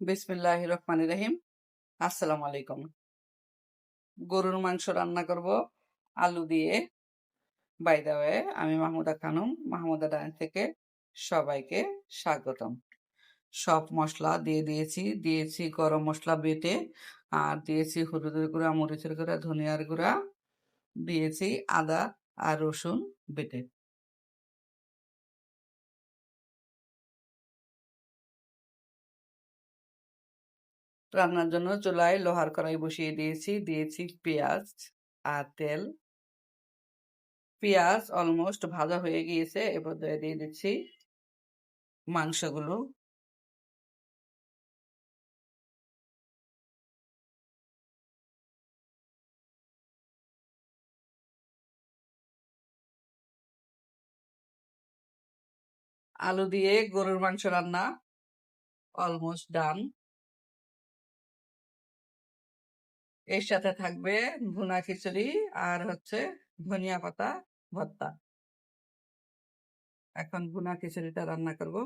বিসমিল্লাহ রহমান রহিম আসসালামু আলাইকুম গরুর মাংস রান্না করব আলু দিয়ে। বাই দা আমি মাহমুদা খানম, মাহমুদা ডান থেকে সবাইকে স্বাগতম। সব মশলা দিয়ে দিয়েছি দিয়েছি গরম মশলা বেটে, আর দিয়েছি হলুদের গুঁড়া, মরিচের গুঁড়া, ধনিয়ার গুঁড়া, দিয়েছি আদা আর রসুন বেটে। রান্নার জন্য চুলায় লোহার কড়াই বসিয়ে দিয়েছি দিয়েছি পেঁয়াজ আর তেল। পেঁয়াজ অলমোস্ট ভাজা হয়ে গিয়েছে এবার দিয়ে দিচ্ছি মাংসগুলো। আলু দিয়ে গরুর মাংস রান্না অলমোস্ট ডান এর সাথে থাকবে ভুনা খিচুড়ি আর হচ্ছে ধনিয়া পাতা, ভর্তা। এখন ভুনা খিচুড়িটা রান্না করব।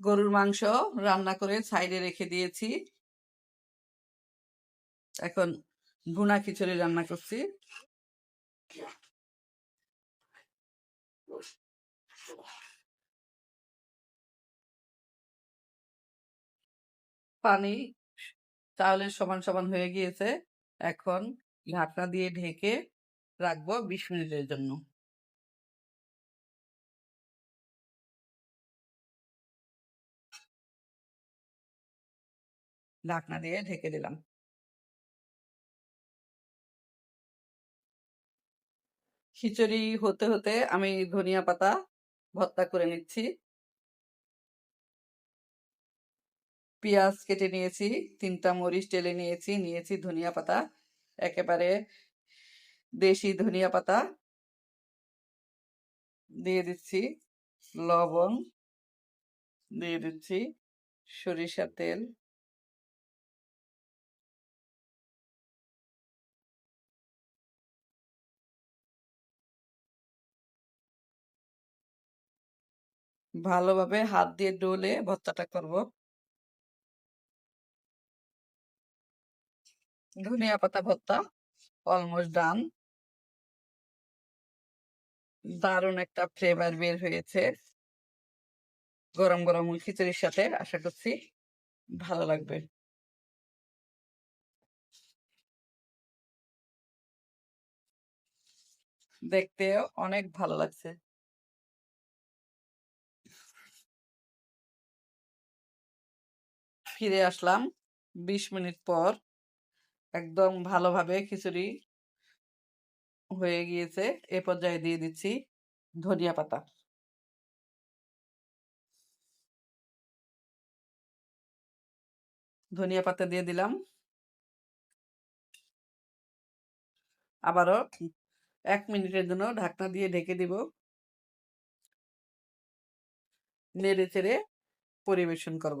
গরুর মাংস রান্না করে সাইডে রেখে দিয়েছি। এখন ভুনা খিচুড়ি রান্না করছি। পানি চাউলের সমান সমান হয়ে গিয়েছে। এখন ঢাকনা দিয়ে ঢেকে রাখব বিশ মিনিটের জন্য। ঢাকনা দিয়ে ঢেকে দিলাম। খিচুড়ি হতে হতে আমি ধনিয়া পাতা ভর্তা করে নিচ্ছি। পেঁয়াজ কেটে নিয়েছি, তিনটা মরিচ টেলে নিয়েছি নিয়েছি ধনিয়া পাতা, একেবারে দেশি ধনিয়া পাতা। দিয়ে দিচ্ছি লবণ, দিয়ে দিচ্ছি সরিষার তেল। ভালোভাবে হাত দিয়ে ডলে ভর্তাটা করব। ধনিয়া পাতা ভর্তা অলমোস্ট ডান। দারুণ একটা ফ্লেভার বের হয়েছে। গরম গরম খিচুড়ির সাথে আশা করছি ভালো লাগবে। দেখতে অনেক ভালো লাগছে। ফিরে আসলাম বিশ মিনিট পর। একদম ভালোভাবে খিচুড়ি হয়ে গিয়েছে। এ পর্যায়ে দিয়ে দিচ্ছি ধনিয়া পাতা। ধনিয়া পাতা দিয়ে দিলাম। আবারও এক মিনিটের জন্য ঢাকনা দিয়ে ঢেকে দিব। নেড়ে চেড়ে পরিবেশন করব।